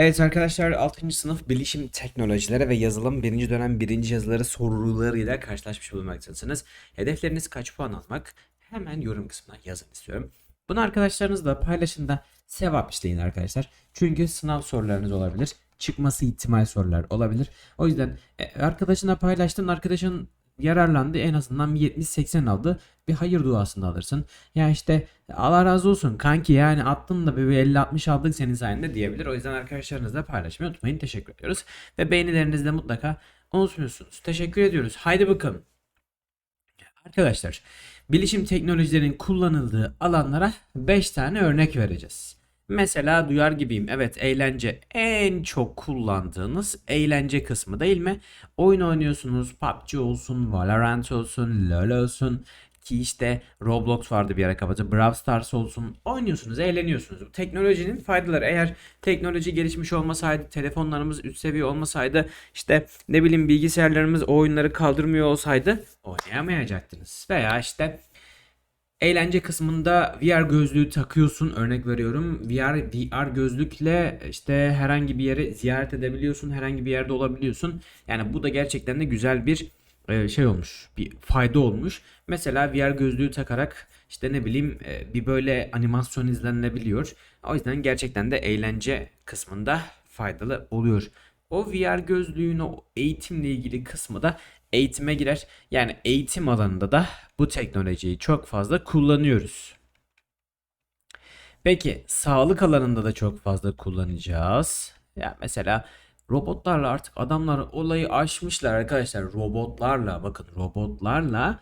Evet arkadaşlar 6. sınıf bilişim teknolojileri ve yazılım 1. dönem 1. yazıları sorularıyla karşılaşmış bulunmaktasınız. Hedefleriniz kaç puan almak? Hemen yorum kısmına yazın istiyorum. Bunu arkadaşlarınızla paylaşın da sevap işleyin arkadaşlar. Çünkü sınav sorularınız olabilir. Çıkması ihtimal sorular olabilir. O yüzden e, arkadaşına paylaştın arkadaşın yararlandı en azından bir 70-80 aldı. Bir hayır duasını alırsın. Ya işte Allah razı olsun kanki yani attın da bir 50-60 aldık senin sayende diyebilir. O yüzden arkadaşlarınızla paylaşmayı unutmayın. Teşekkür ediyoruz. Ve beğenilerinizi de mutlaka unutmuyorsunuz. Teşekkür ediyoruz. Haydi bakalım. Arkadaşlar bilişim teknolojilerinin kullanıldığı alanlara 5 tane örnek vereceğiz. Mesela duyar gibiyim. Evet eğlence en çok kullandığınız eğlence kısmı değil mi? Oyun oynuyorsunuz. PUBG olsun, Valorant olsun, LoL olsun. Ki işte Roblox vardı bir ara kapatıp Brawl Stars olsun. Oynuyorsunuz, eğleniyorsunuz. Teknolojinin faydaları. Eğer teknoloji gelişmiş olmasaydı, telefonlarımız üst seviye olmasaydı, işte ne bileyim bilgisayarlarımız o oyunları kaldırmıyor olsaydı oynayamayacaktınız. Veya işte Eğlence kısmında VR gözlüğü takıyorsun örnek veriyorum. VR VR gözlükle işte herhangi bir yere ziyaret edebiliyorsun. Herhangi bir yerde olabiliyorsun. Yani bu da gerçekten de güzel bir e, şey olmuş. Bir fayda olmuş. Mesela VR gözlüğü takarak işte ne bileyim e, bir böyle animasyon izlenilebiliyor. O yüzden gerçekten de eğlence kısmında faydalı oluyor. O VR gözlüğün eğitimle ilgili kısmı da eğitime girer. Yani eğitim alanında da bu teknolojiyi çok fazla kullanıyoruz. Peki sağlık alanında da çok fazla kullanacağız. Ya mesela robotlarla artık adamlar olayı aşmışlar arkadaşlar. Robotlarla bakın robotlarla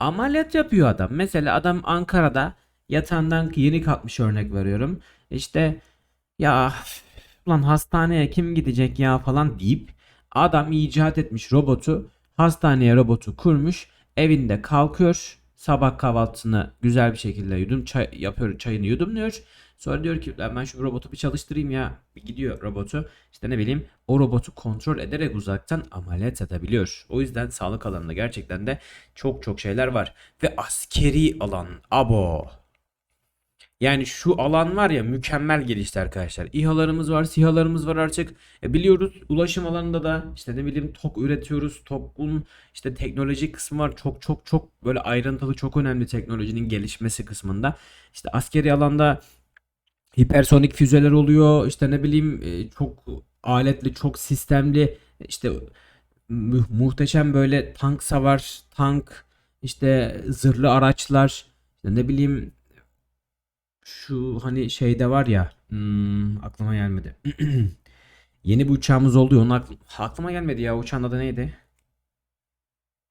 ameliyat yapıyor adam. Mesela adam Ankara'da yatağından yeni kalkmış örnek veriyorum. İşte ya lan hastaneye kim gidecek ya falan deyip adam icat etmiş robotu hastaneye robotu kurmuş evinde kalkıyor sabah kahvaltısını güzel bir şekilde yudum çay yapıyor çayını yudumluyor. Sonra diyor ki "Lan ben şu robotu bir çalıştırayım ya. Gidiyor robotu işte ne bileyim o robotu kontrol ederek uzaktan ameliyat edebiliyor o yüzden sağlık alanında gerçekten de çok çok şeyler var. Ve askeri alan abo yani şu alan var ya mükemmel gelişti arkadaşlar. İHA'larımız var, SİHA'larımız var artık. E, biliyoruz ulaşım alanında da işte ne bileyim TOK üretiyoruz. TOK'un işte teknoloji kısmı var. Çok çok çok böyle ayrıntılı çok önemli teknolojinin gelişmesi kısmında. İşte askeri alanda hipersonik füzeler oluyor. İşte ne bileyim e, çok aletli, çok sistemli işte mu- muhteşem böyle tank savar, tank işte zırhlı araçlar işte ne bileyim şu hani şeyde var ya hmm, aklıma gelmedi. Yeni bir uçağımız oldu ya onun akl- aklıma gelmedi ya uçağın adı neydi?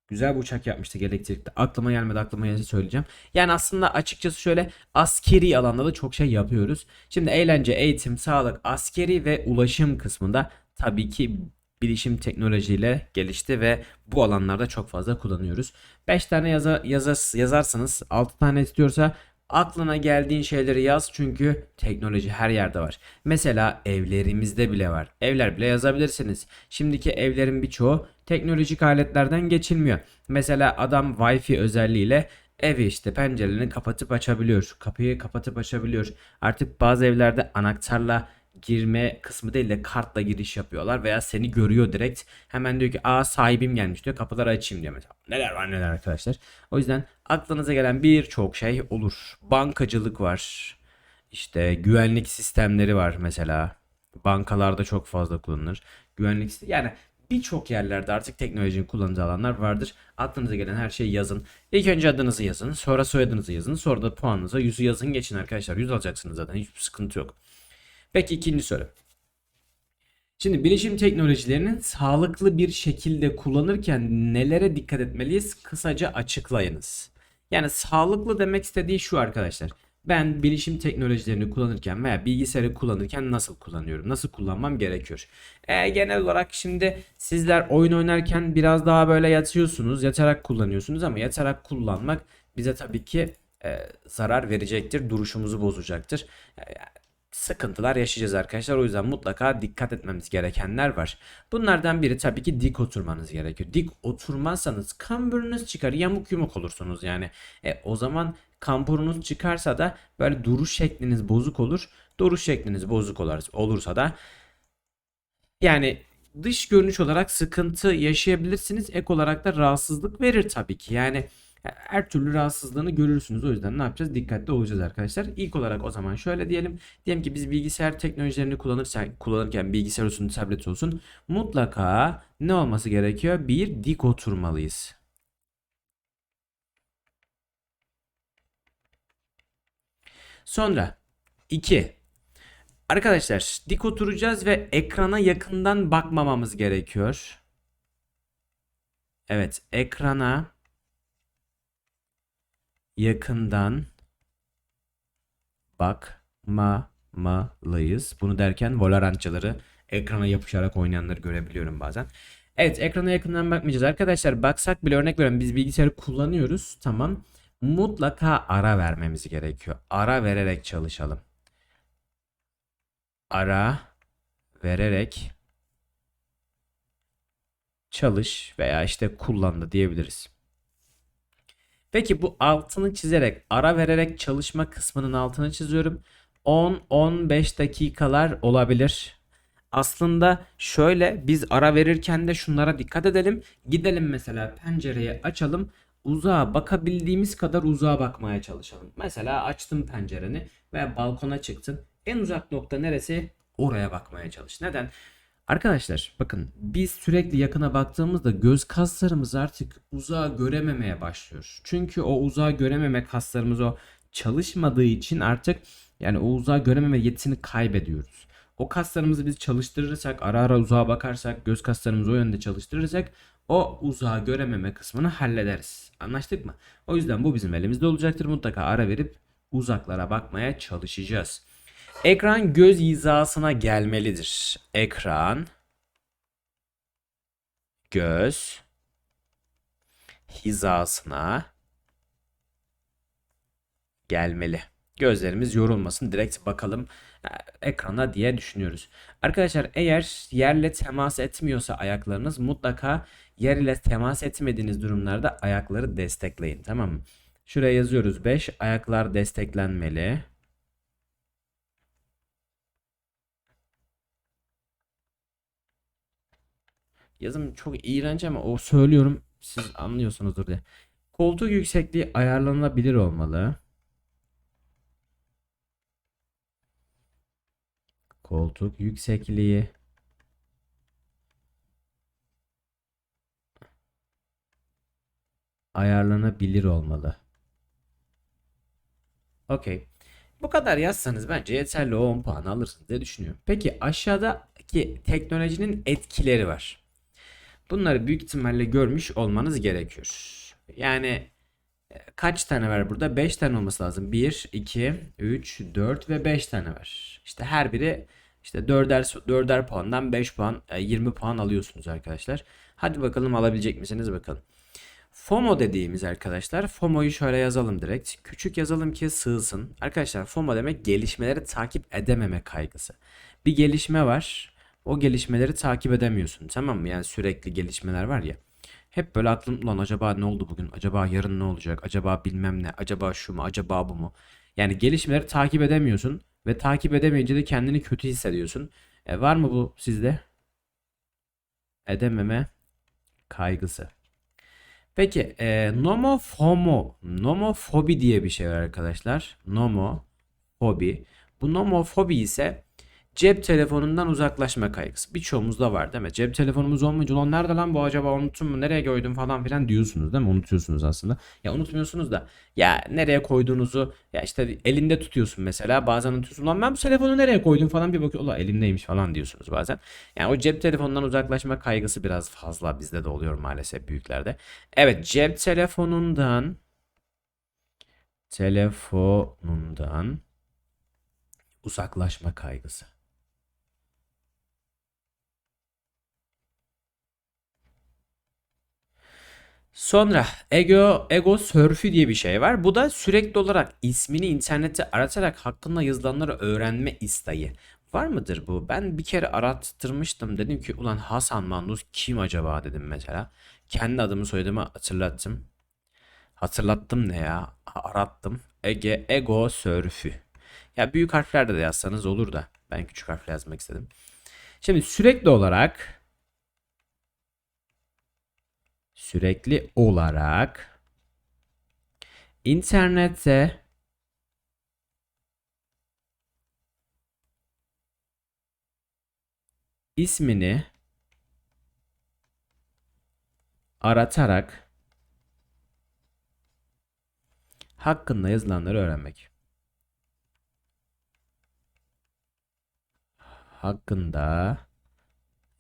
Güzel bir uçak yapmıştık elektrikli. Aklıma gelmedi aklıma gelince söyleyeceğim. Yani aslında açıkçası şöyle askeri alanda da çok şey yapıyoruz. Şimdi eğlence, eğitim, sağlık, askeri ve ulaşım kısmında tabii ki bilişim teknolojiyle gelişti ve bu alanlarda çok fazla kullanıyoruz. 5 tane yaza, yaza, yazarsanız 6 tane istiyorsa Aklına geldiğin şeyleri yaz çünkü teknoloji her yerde var. Mesela evlerimizde bile var. Evler bile yazabilirsiniz. Şimdiki evlerin birçoğu teknolojik aletlerden geçilmiyor. Mesela adam Wi-Fi özelliğiyle evi işte pencerelerini kapatıp açabiliyor. Kapıyı kapatıp açabiliyor. Artık bazı evlerde anahtarla girme kısmı değil de kartla giriş yapıyorlar veya seni görüyor direkt. Hemen diyor ki aa sahibim gelmiş diyor kapıları açayım diyor mesela. Neler var neler arkadaşlar. O yüzden aklınıza gelen birçok şey olur. Bankacılık var. İşte güvenlik sistemleri var mesela. Bankalarda çok fazla kullanılır. Güvenlik yani birçok yerlerde artık teknolojinin kullanıcı alanlar vardır. Aklınıza gelen her şeyi yazın. İlk önce adınızı yazın. Sonra soyadınızı yazın. Sonra da puanınıza yüzü yazın geçin arkadaşlar. Yüz alacaksınız zaten. Hiçbir sıkıntı yok. Peki ikinci soru. Şimdi bilişim teknolojilerinin sağlıklı bir şekilde kullanırken nelere dikkat etmeliyiz? Kısaca açıklayınız. Yani sağlıklı demek istediği şu arkadaşlar. Ben bilişim teknolojilerini kullanırken veya bilgisayarı kullanırken nasıl kullanıyorum? Nasıl kullanmam gerekiyor? E, genel olarak şimdi sizler oyun oynarken biraz daha böyle yatıyorsunuz, yatarak kullanıyorsunuz ama yatarak kullanmak bize tabii ki e, zarar verecektir, duruşumuzu bozacaktır. E, sıkıntılar yaşayacağız arkadaşlar. O yüzden mutlaka dikkat etmemiz gerekenler var. Bunlardan biri tabii ki dik oturmanız gerekiyor. Dik oturmazsanız kamburunuz çıkar. Yamuk yumuk olursunuz yani. E, o zaman kamburunuz çıkarsa da böyle duruş şekliniz bozuk olur. Duruş şekliniz bozuk olur, olursa da Yani dış görünüş olarak sıkıntı yaşayabilirsiniz. Ek olarak da rahatsızlık verir tabii ki. Yani her türlü rahatsızlığını görürsünüz. O yüzden ne yapacağız? Dikkatli olacağız arkadaşlar. İlk olarak o zaman şöyle diyelim. Diyelim ki biz bilgisayar teknolojilerini kullanırken, kullanırken bilgisayar olsun, tablet olsun mutlaka ne olması gerekiyor? Bir dik oturmalıyız. Sonra 2. Arkadaşlar dik oturacağız ve ekrana yakından bakmamamız gerekiyor. Evet, ekrana yakından bakmamalıyız. Bunu derken Valorantçıları ekrana yapışarak oynayanları görebiliyorum bazen. Evet, ekrana yakından bakmayacağız. Arkadaşlar baksak bile örnek veriyorum biz bilgisayarı kullanıyoruz. Tamam. Mutlaka ara vermemiz gerekiyor. Ara vererek çalışalım ara vererek çalış veya işte kullandı diyebiliriz. Peki bu altını çizerek ara vererek çalışma kısmının altını çiziyorum. 10-15 dakikalar olabilir. Aslında şöyle biz ara verirken de şunlara dikkat edelim. Gidelim mesela pencereyi açalım. Uzağa bakabildiğimiz kadar uzağa bakmaya çalışalım. Mesela açtın pencereni ve balkona çıktın. En uzak nokta neresi? Oraya bakmaya çalış. Neden? Arkadaşlar bakın biz sürekli yakına baktığımızda göz kaslarımız artık uzağa görememeye başlıyor. Çünkü o uzağa görememe kaslarımız o çalışmadığı için artık yani o uzağa görememe yetisini kaybediyoruz. O kaslarımızı biz çalıştırırsak, ara ara uzağa bakarsak, göz kaslarımızı o yönde çalıştırırsak o uzağa görememe kısmını hallederiz. Anlaştık mı? O yüzden bu bizim elimizde olacaktır. Mutlaka ara verip uzaklara bakmaya çalışacağız. Ekran göz hizasına gelmelidir. Ekran göz hizasına gelmeli. Gözlerimiz yorulmasın. Direkt bakalım e, ekrana diye düşünüyoruz. Arkadaşlar eğer yerle temas etmiyorsa ayaklarınız mutlaka yer ile temas etmediğiniz durumlarda ayakları destekleyin. Tamam mı? Şuraya yazıyoruz 5. Ayaklar desteklenmeli. Yazım çok iğrenç ama o söylüyorum siz anlıyorsunuzdur diye. Koltuk yüksekliği ayarlanabilir olmalı. Koltuk yüksekliği ayarlanabilir olmalı. Okey. Bu kadar yazsanız bence yeterli o 10 puan alırsınız diye düşünüyorum. Peki aşağıdaki teknolojinin etkileri var. Bunları büyük ihtimalle görmüş olmanız gerekiyor. Yani e, kaç tane var burada? 5 tane olması lazım. 1, 2, 3, 4 ve 5 tane var. İşte her biri işte 4'er, 4'er puandan 5 puan, 20 e, puan alıyorsunuz arkadaşlar. Hadi bakalım alabilecek misiniz bakalım. FOMO dediğimiz arkadaşlar FOMO'yu şöyle yazalım direkt. Küçük yazalım ki sığsın. Arkadaşlar FOMO demek gelişmeleri takip edememe kaygısı. Bir gelişme var o gelişmeleri takip edemiyorsun. Tamam mı? Yani sürekli gelişmeler var ya. Hep böyle aklım ulan acaba ne oldu bugün? Acaba yarın ne olacak? Acaba bilmem ne? Acaba şu mu? Acaba bu mu? Yani gelişmeleri takip edemiyorsun ve takip edemeyince de kendini kötü hissediyorsun. E, var mı bu sizde? Edememe kaygısı. Peki e, nomofomo, nomofobi diye bir şey var arkadaşlar. Nomofobi. Bu nomofobi ise Cep telefonundan uzaklaşma kaygısı. Birçoğumuzda var değil mi? Cep telefonumuz olmayınca ulan nerede lan bu acaba unuttum mu nereye koydum falan filan diyorsunuz değil mi? Unutuyorsunuz aslında. Ya unutmuyorsunuz da ya nereye koyduğunuzu ya işte elinde tutuyorsun mesela bazen unutuyorsun. Ulan ben bu telefonu nereye koydum falan bir bakıyor. Ulan elimdeymiş falan diyorsunuz bazen. Yani o cep telefonundan uzaklaşma kaygısı biraz fazla bizde de oluyor maalesef büyüklerde. Evet cep telefonundan telefonundan uzaklaşma kaygısı. Sonra ego ego sörfü diye bir şey var. Bu da sürekli olarak ismini internette aratarak hakkında yazılanları öğrenme isteği. Var mıdır bu? Ben bir kere arattırmıştım. Dedim ki ulan Hasan Mandus kim acaba dedim mesela. Kendi adımı soyadımı hatırlattım. Hatırlattım ne ya? Arattım. Ege ego sörfü. Ya büyük harflerde de yazsanız olur da. Ben küçük harfle yazmak istedim. Şimdi sürekli olarak sürekli olarak internette ismini aratarak hakkında yazılanları öğrenmek. Hakkında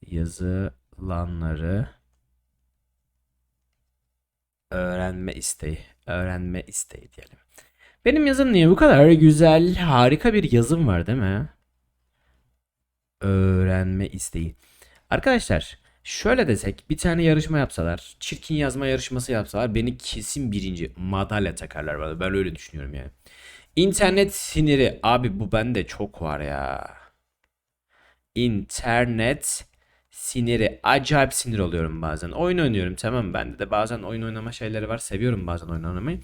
yazılanları öğrenme isteği, öğrenme isteği diyelim. Benim yazım niye bu kadar güzel, harika bir yazım var değil mi? Öğrenme isteği. Arkadaşlar şöyle desek bir tane yarışma yapsalar, çirkin yazma yarışması yapsalar beni kesin birinci madalya takarlar bana. Ben öyle düşünüyorum yani. İnternet siniri. Abi bu bende çok var ya. İnternet siniri. Acayip sinir oluyorum bazen. Oyun oynuyorum tamam bende de bazen oyun oynama şeyleri var. Seviyorum bazen oyun oynamayı.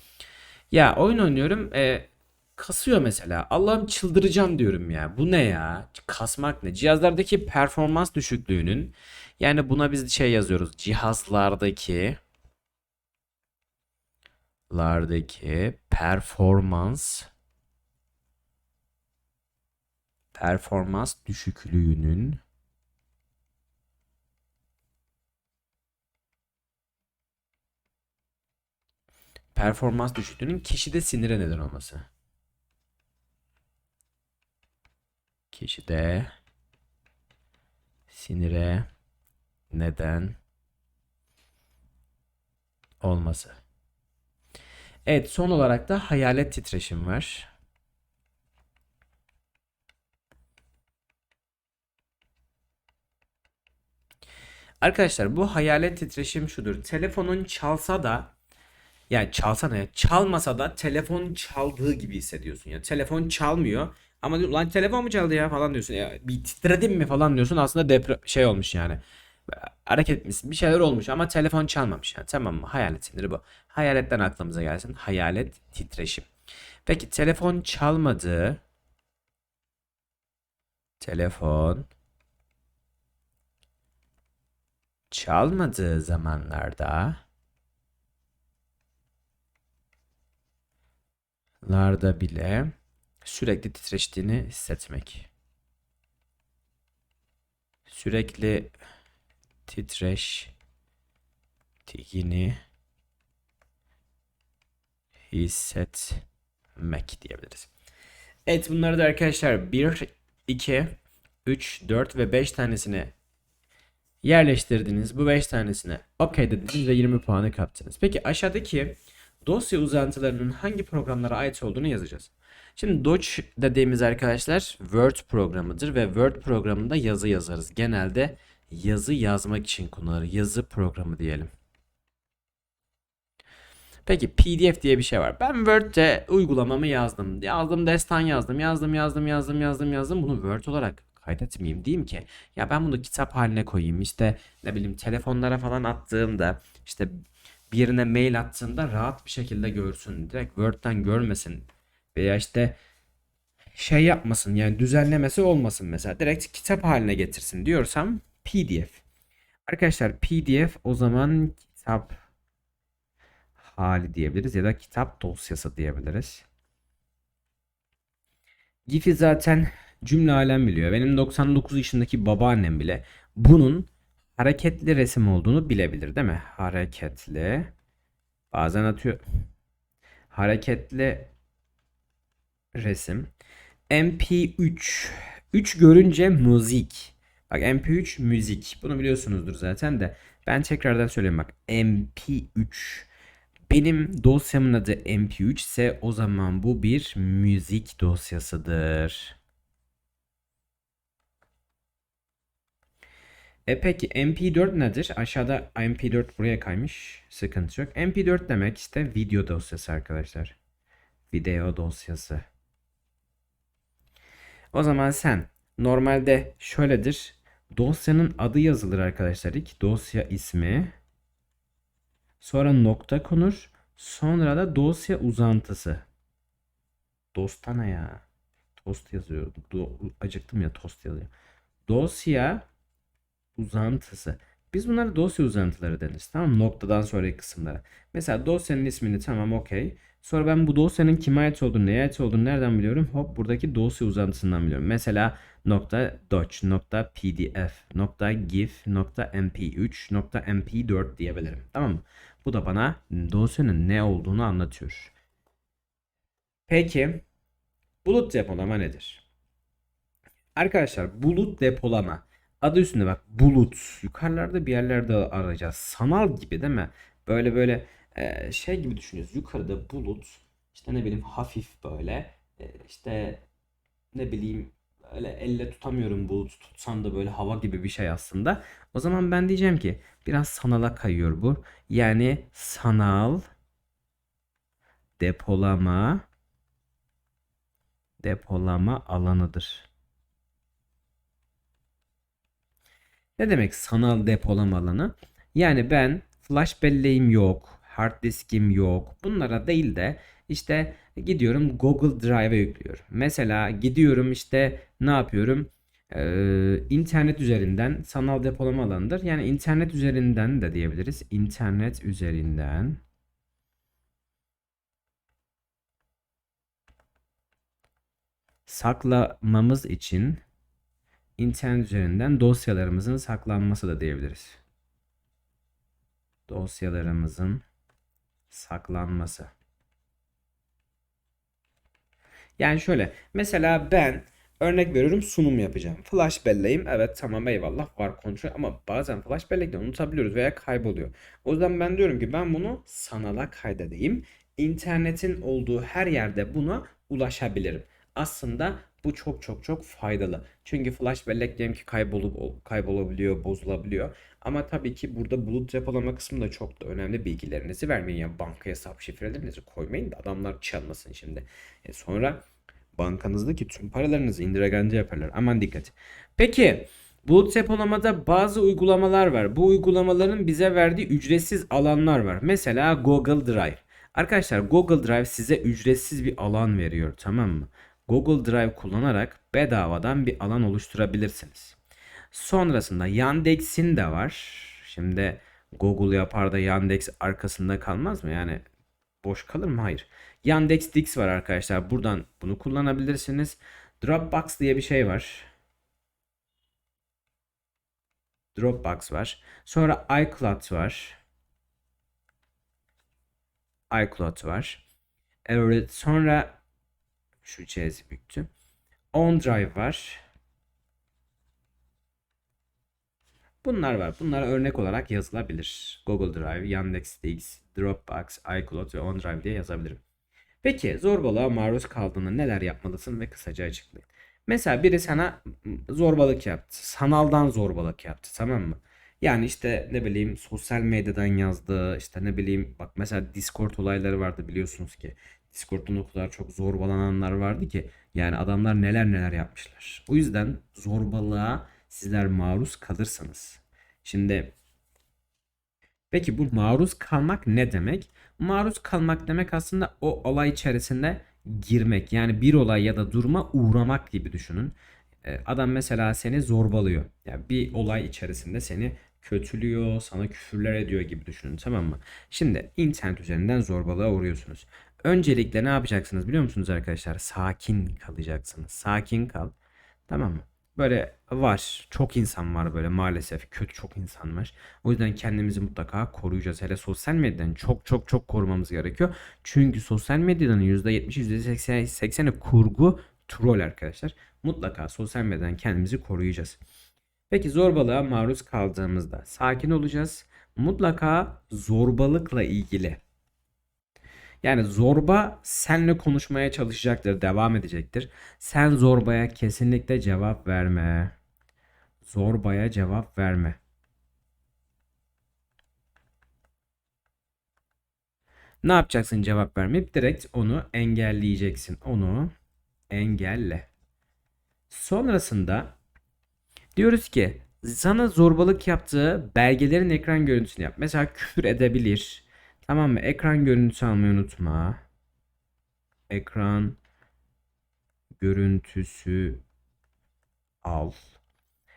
Ya oyun oynuyorum. E, kasıyor mesela. Allah'ım çıldıracağım diyorum ya. Bu ne ya? Kasmak ne? Cihazlardaki performans düşüklüğünün yani buna biz şey yazıyoruz. Cihazlardaki lardaki performans performans düşüklüğünün performans düşüklüğünün kişide sinire neden olması. Kişide sinire neden olması. Evet son olarak da hayalet titreşim var. Arkadaşlar bu hayalet titreşim şudur. Telefonun çalsa da yani çalsa ne? Çalmasa da telefon çaldığı gibi hissediyorsun. Yani telefon çalmıyor ama lan telefon mu çaldı ya falan diyorsun. Ya bir titredim mi falan diyorsun. Aslında depre şey olmuş yani. Hareket etmiş. Bir şeyler olmuş ama telefon çalmamış yani. Tamam mı? Hayalet siniri bu. Hayaletten aklımıza gelsin. Hayalet titreşim. Peki telefon çalmadı. Telefon çalmadığı zamanlarda larda bile sürekli titreştiğini hissetmek. Sürekli titreştiğini hissetmek diyebiliriz. Evet bunları da arkadaşlar 1, 2, 3, 4 ve 5 tanesini yerleştirdiniz. Bu 5 tanesine OK dediniz ve 20 puanı kaptınız. Peki aşağıdaki dosya uzantılarının hangi programlara ait olduğunu yazacağız. Şimdi Doc dediğimiz arkadaşlar Word programıdır ve Word programında yazı yazarız. Genelde yazı yazmak için kullanılır. Yazı programı diyelim. Peki PDF diye bir şey var. Ben Word'de uygulamamı yazdım. Yazdım destan yazdım. Yazdım yazdım yazdım yazdım yazdım. Bunu Word olarak kaydetmeyeyim diyeyim ki ya ben bunu kitap haline koyayım. İşte ne bileyim telefonlara falan attığımda işte birine mail attığında rahat bir şekilde görsün. Direkt Word'den görmesin. Veya işte şey yapmasın yani düzenlemesi olmasın mesela. Direkt kitap haline getirsin diyorsam PDF. Arkadaşlar PDF o zaman kitap hali diyebiliriz ya da kitap dosyası diyebiliriz. GIF'i zaten cümle alem biliyor. Benim 99 yaşındaki babaannem bile bunun hareketli resim olduğunu bilebilir değil mi? Hareketli. Bazen atıyor. Hareketli resim. MP3. 3 görünce müzik. Bak MP3 müzik. Bunu biliyorsunuzdur zaten de. Ben tekrardan söyleyeyim bak. MP3. Benim dosyamın adı MP3 ise o zaman bu bir müzik dosyasıdır. E peki MP4 nedir? Aşağıda MP4 buraya kaymış. Sıkıntı yok. MP4 demek işte video dosyası arkadaşlar. Video dosyası. O zaman sen normalde şöyledir. Dosyanın adı yazılır arkadaşlar. İlk dosya ismi. Sonra nokta konur. Sonra da dosya uzantısı. Dostana ya. Tost yazıyor. Do acıktım ya tost yazıyor. Dosya uzantısı. Biz bunlara dosya uzantıları deriz. Tamam mı? Noktadan sonraki kısımlara. Mesela dosyanın ismini tamam okey. Sonra ben bu dosyanın kime ait olduğunu, neye ait olduğunu nereden biliyorum? Hop buradaki dosya uzantısından biliyorum. Mesela nokta doc, nokta pdf, nokta gif, nokta mp3, nokta mp4 diyebilirim. Tamam mı? Bu da bana dosyanın ne olduğunu anlatıyor. Peki bulut depolama nedir? Arkadaşlar bulut depolama. Adı üstünde bak bulut. Yukarılarda bir yerlerde arayacağız. Sanal gibi değil mi? Böyle böyle e, şey gibi düşünüyoruz. Yukarıda bulut. işte ne bileyim hafif böyle. e, işte ne bileyim öyle elle tutamıyorum bulut tutsam da böyle hava gibi bir şey aslında. O zaman ben diyeceğim ki biraz sanala kayıyor bu. Yani sanal depolama depolama alanıdır. Ne demek sanal depolama alanı? Yani ben flash belleğim yok, hard diskim yok. Bunlara değil de işte gidiyorum Google Drive'a yüklüyorum. Mesela gidiyorum işte ne yapıyorum? Ee, internet üzerinden sanal depolama alanıdır. Yani internet üzerinden de diyebiliriz. İnternet üzerinden saklamamız için internet üzerinden dosyalarımızın saklanması da diyebiliriz. Dosyalarımızın saklanması. Yani şöyle mesela ben örnek veriyorum sunum yapacağım. Flash belleğim evet tamam eyvallah var kontrol ama bazen flash bellekten unutabiliyoruz veya kayboluyor. O yüzden ben diyorum ki ben bunu sanala kaydedeyim. İnternetin olduğu her yerde buna ulaşabilirim. Aslında bu çok çok çok faydalı. Çünkü flash bellek diyelim ki kaybolup kaybolabiliyor, bozulabiliyor. Ama tabii ki burada bulut depolama kısmı da çok da önemli bilgilerinizi vermeyin. Yani banka hesap şifrelerinizi koymayın da adamlar çalmasın şimdi. E sonra bankanızdaki tüm paralarınızı indiragence yaparlar. Aman dikkat. Peki bulut depolamada bazı uygulamalar var. Bu uygulamaların bize verdiği ücretsiz alanlar var. Mesela Google Drive. Arkadaşlar Google Drive size ücretsiz bir alan veriyor tamam mı? Google Drive kullanarak bedavadan bir alan oluşturabilirsiniz. Sonrasında Yandex'in de var. Şimdi Google yapar da Yandex arkasında kalmaz mı? Yani boş kalır mı? Hayır. Yandex Dix var arkadaşlar. Buradan bunu kullanabilirsiniz. Dropbox diye bir şey var. Dropbox var. Sonra iCloud var. iCloud var. Evet, sonra şu cihazı büktüm. OneDrive var. Bunlar var. Bunlara örnek olarak yazılabilir. Google Drive, Yandex.Dix, Dropbox, iCloud ve OneDrive diye yazabilirim. Peki zorbalığa maruz kaldığında neler yapmalısın ve kısaca açıklayın. Mesela biri sana zorbalık yaptı. Sanaldan zorbalık yaptı tamam mı? Yani işte ne bileyim sosyal medyadan yazdı. işte ne bileyim bak mesela Discord olayları vardı biliyorsunuz ki. Discord'dan o kadar çok zorbalananlar vardı ki. Yani adamlar neler neler yapmışlar. O yüzden zorbalığa sizler maruz kalırsanız. Şimdi peki bu maruz kalmak ne demek? Maruz kalmak demek aslında o olay içerisinde girmek. Yani bir olay ya da duruma uğramak gibi düşünün. Ee, Adam mesela seni zorbalıyor. Yani bir olay içerisinde seni kötülüyor, sana küfürler ediyor gibi düşünün tamam mı? Şimdi internet üzerinden zorbalığa uğruyorsunuz. Öncelikle ne yapacaksınız biliyor musunuz arkadaşlar? Sakin kalacaksınız. Sakin kal. Tamam mı? Böyle var. Çok insan var böyle maalesef. Kötü çok insan var. O yüzden kendimizi mutlaka koruyacağız. Hele sosyal medyadan çok çok çok korumamız gerekiyor. Çünkü sosyal medyanın %70'i %80'i kurgu troll arkadaşlar. Mutlaka sosyal medyadan kendimizi koruyacağız. Peki zorbalığa maruz kaldığımızda sakin olacağız. Mutlaka zorbalıkla ilgili yani zorba senle konuşmaya çalışacaktır, devam edecektir. Sen zorbaya kesinlikle cevap verme. Zorbaya cevap verme. Ne yapacaksın cevap vermeyip direkt onu engelleyeceksin. Onu engelle. Sonrasında diyoruz ki sana zorbalık yaptığı belgelerin ekran görüntüsünü yap. Mesela küfür edebilir Tamam mı? Ekran görüntüsü almayı unutma. Ekran görüntüsü al.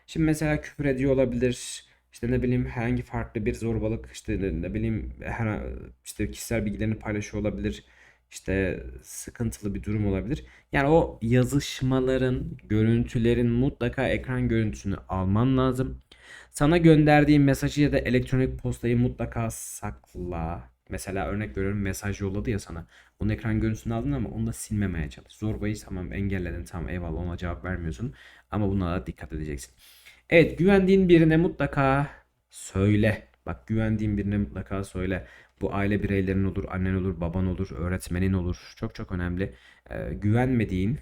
Şimdi mesela küfür ediyor olabilir. İşte ne bileyim herhangi farklı bir zorbalık işte ne, bileyim her işte kişisel bilgilerini paylaşıyor olabilir. İşte sıkıntılı bir durum olabilir. Yani o yazışmaların, görüntülerin mutlaka ekran görüntüsünü alman lazım. Sana gönderdiğim mesajı ya da elektronik postayı mutlaka sakla. Mesela örnek veriyorum mesaj yolladı ya sana. Onun ekran görüntüsünü aldın ama onu da silmemeye çalış. Zorbayı tamam engelledin tamam eyvallah ona cevap vermiyorsun. Ama buna da dikkat edeceksin. Evet güvendiğin birine mutlaka söyle. Bak güvendiğin birine mutlaka söyle. Bu aile bireylerin olur, annen olur, baban olur, öğretmenin olur. Çok çok önemli. Ee, güvenmediğin,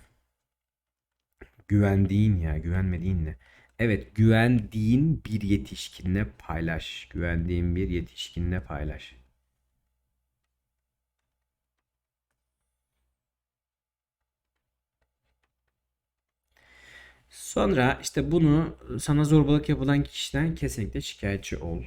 güvendiğin ya güvenmediğin ne? Evet güvendiğin bir yetişkinle paylaş. Güvendiğin bir yetişkinle paylaş. Sonra işte bunu sana zorbalık yapılan kişiden kesinlikle şikayetçi ol.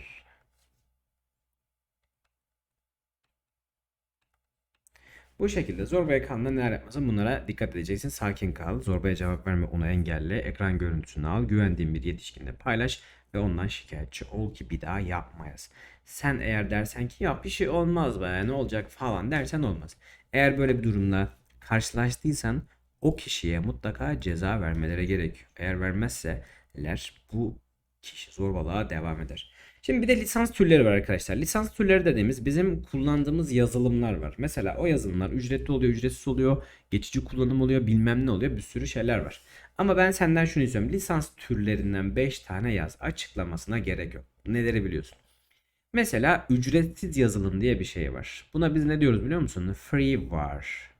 Bu şekilde zorbaya kaldığında neler yapmasın bunlara dikkat edeceksin. Sakin kal, zorbaya cevap verme, onu engelle, ekran görüntüsünü al, güvendiğin bir yetişkinle paylaş ve ondan şikayetçi ol ki bir daha yapmayasın. Sen eğer dersen ki ya bir şey olmaz be ne olacak falan dersen olmaz. Eğer böyle bir durumla karşılaştıysan o kişiye mutlaka ceza vermeleri gerekiyor. Eğer vermezseler bu kişi zorbalığa devam eder. Şimdi bir de lisans türleri var arkadaşlar. Lisans türleri dediğimiz bizim kullandığımız yazılımlar var. Mesela o yazılımlar ücretli oluyor, ücretsiz oluyor, geçici kullanım oluyor, bilmem ne oluyor, bir sürü şeyler var. Ama ben senden şunu istiyorum. Lisans türlerinden 5 tane yaz. Açıklamasına gerek yok. Neleri biliyorsun? Mesela ücretsiz yazılım diye bir şey var. Buna biz ne diyoruz biliyor musun? Free var.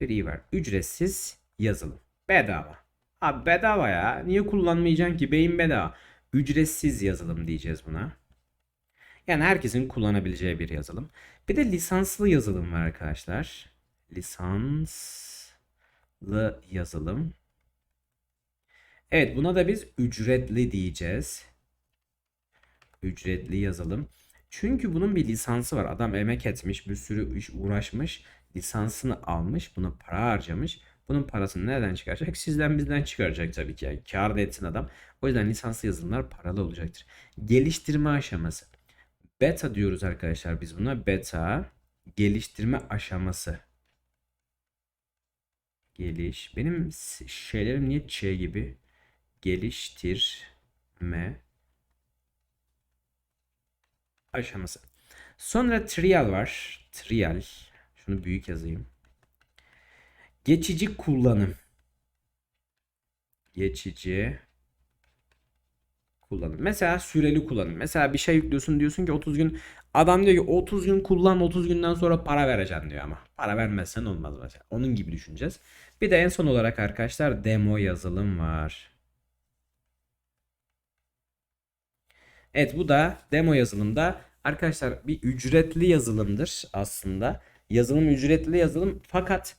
Free var. Ücretsiz yazılım. Bedava. Abi bedava ya. Niye kullanmayacaksın ki? Beyin bedava. Ücretsiz yazılım diyeceğiz buna. Yani herkesin kullanabileceği bir yazılım. Bir de lisanslı yazılım var arkadaşlar. Lisanslı yazılım. Evet buna da biz ücretli diyeceğiz. Ücretli yazılım. Çünkü bunun bir lisansı var. Adam emek etmiş, bir sürü iş uğraşmış, lisansını almış, buna para harcamış. Bunun parasını nereden çıkaracak? Sizden bizden çıkaracak tabii ki. Yani kâr da etsin adam. O yüzden lisanslı yazılımlar paralı olacaktır. Geliştirme aşaması. Beta diyoruz arkadaşlar biz buna. Beta geliştirme aşaması. Geliş. Benim şeylerim niye Ç gibi? Geliştirme aşaması. Sonra trial var. Trial. Şunu büyük yazayım. Geçici kullanım. Geçici kullanım. Mesela süreli kullanım. Mesela bir şey yüklüyorsun diyorsun ki 30 gün. Adam diyor ki 30 gün kullan 30 günden sonra para vereceksin diyor ama. Para vermezsen olmaz mesela. Onun gibi düşüneceğiz. Bir de en son olarak arkadaşlar demo yazılım var. Evet bu da demo yazılımda arkadaşlar bir ücretli yazılımdır aslında. Yazılım ücretli yazılım fakat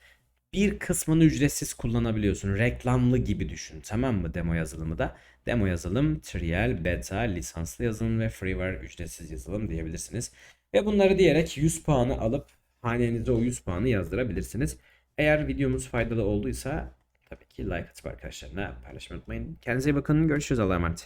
bir kısmını ücretsiz kullanabiliyorsun. Reklamlı gibi düşün. Tamam mı demo yazılımı da? Demo yazılım, trial, beta, lisanslı yazılım ve freeware ücretsiz yazılım diyebilirsiniz. Ve bunları diyerek 100 puanı alıp hanenize o 100 puanı yazdırabilirsiniz. Eğer videomuz faydalı olduysa tabii ki like atıp arkadaşlarına paylaşmayı unutmayın. Kendinize iyi bakın. Görüşürüz. Allah'a emanet.